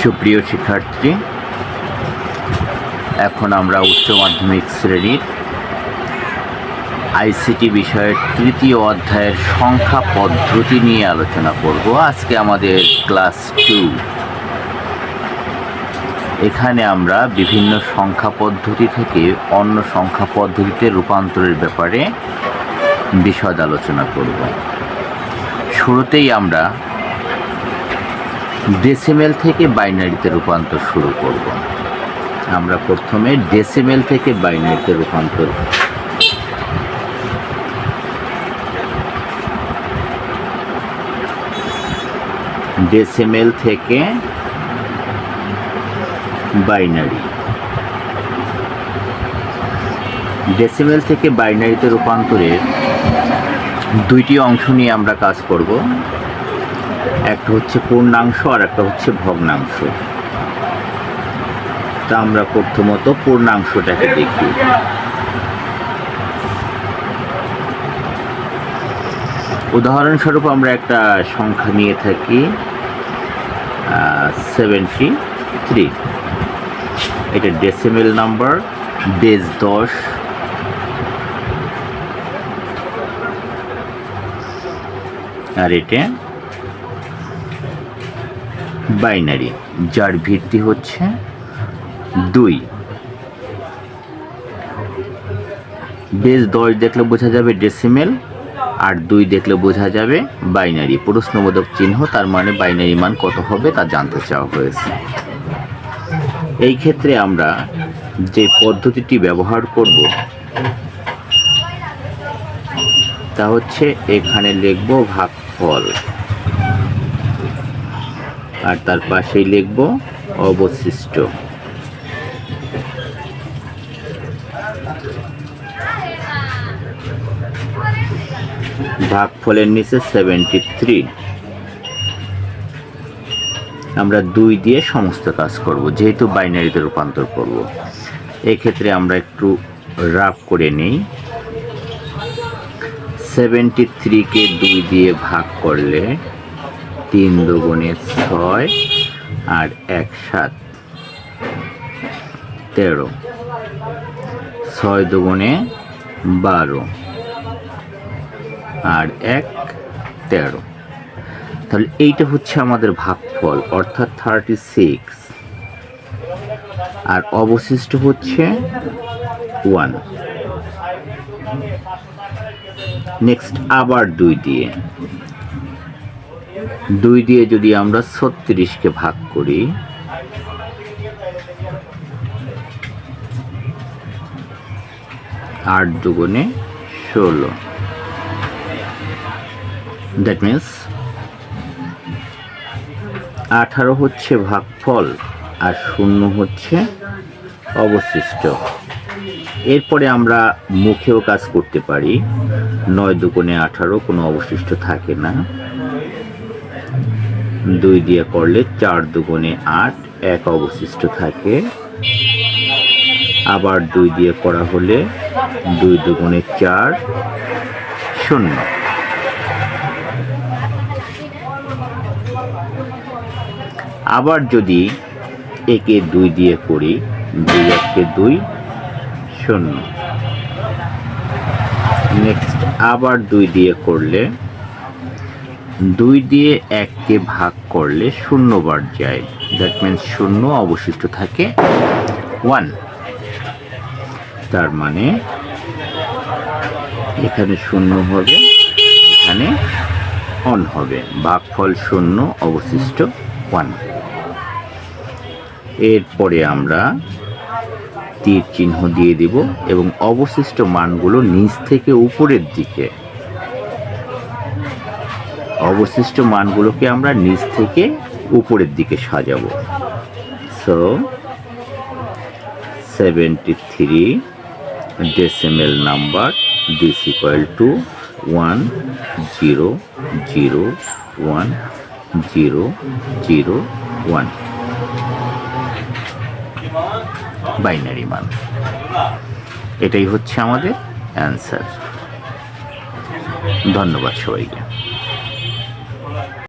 সুপ্রিয় শিক্ষার্থী, এখন আমরা উচ্চ মাধ্যমিক শ্রেণির আইসিটি বিষয়ের তৃতীয় অধ্যায়ের সংখ্যা পদ্ধতি নিয়ে আলোচনা করব। আজকে আমাদের ক্লাস টু। এখানে আমরা বিভিন্ন সংখ্যা পদ্ধতি থেকে অন্য সংখ্যা পদ্ধতিতে রূপান্তরের ব্যাপারে বিশদ আলোচনা করব। শুরুতেই আমরা ডেসিমেল থেকে বাইনারিতে রূপান্তর শুরু করব। আমরা প্রথমে ডেসিমেল থেকে বাইনারিতে রূপান্তর ডেসিমেল থেকে বাইনারি ডেসিমেল থেকে বাইনারিতে রূপান্তরের দুইটি অংশ নিয়ে আমরা কাজ করব। একটা হচ্ছে পূর্ণাংশ আর একটা হচ্ছে ভগ্নাংশ। তা আমরা প্রথমত পূর্ণাংশটাকে দেখি। উদাহরণস্বরূপ আমরা একটা সংখ্যা নিয়ে থাকি সেভেন্টি থ্রি এটা ডেসিমেল নাম্বার ডেজ দশ। আর এটা বাইনারি, যার ভিত্তি হচ্ছে দুই। বেশ দশ দেখলে বোঝা যাবে ডেসিমেল আর দুই দেখলে বোঝা যাবে বাইনারি। প্রশ্নবোধক চিহ্ন, তার মানে বাইনারি মান কত হবে তা জানতে চাওয়া হয়েছে। এই ক্ষেত্রে আমরা যে পদ্ধতিটি ব্যবহার করব, তা হচ্ছে এখানে লিখব ভাগফল। আর তার পাশেই লিখব অবশিষ্ট। ভাগফলের নিচে সেভেন্টি থ্রি আমরা দুই দিয়ে সমস্ত কাজ করব, যেহেতু বাইনারিতে রূপান্তর করব। এক্ষেত্রে আমরা একটু রাফ করে নিই। সেভেন্টি থ্রিকে দুই দিয়ে ভাগ করলে তিন দুগুণে ছয় আর এক সাত। তেরো। ছয় দুগুণে বারো। আর এক, তেরো। তাহলে এইটা হচ্ছে আমাদের ভাগফল, অর্থাৎ থার্টি সিক্স আর অবশিষ্ট হচ্ছে ওয়ান নেক্সট আবার দুই দিয়ে। দুই দিয়ে যদি আমরা ছত্রিশকে ভাগ করি, আট দুগুণে ষোলো। দ্যাট মিন্স আঠারো হচ্ছে ভাগফল আর শূন্য হচ্ছে অবশিষ্ট। এরপরে আমরা মুখেও কাজ করতে পারি। নয় দুগুণে আঠারো কোনো অবশিষ্ট থাকে না। দুই দিয়ে করলে চার দুগুণে আট, এক অবশিষ্ট থাকে। আবার দুই দিয়ে করা হলে দুই দুগুণে চার, শূন্য। আবার যদি একে দুই দিয়ে করি, দুই এককে দুই, শূন্য। নেক্সট, আবার দুই দিয়ে করলে দুই দিয়ে এককে ভাগ করলে শূন্য বার যায়। দ্যাট মিন্স শূন্য অবশিষ্ট থাকে ওয়ান তার মানে এখানে শূন্য হবে, এখানে অন হবে। ভাগফল শূন্য অবশিষ্ট ওয়ান এরপরে আমরা তীর চিহ্ন দিয়ে দিব এবং অবশিষ্ট মানগুলো নিচ থেকে উপরের দিকে অবশিষ্ট মানগুলোকে আমরা নিচ থেকে উপরের দিকে সাজাবো। So seventy three decimal number this equal to one zero zero one zero zero one binary মান। এটাই হচ্ছে আমাদের অ্যান্সার ধন্যবাদ সবাইকে।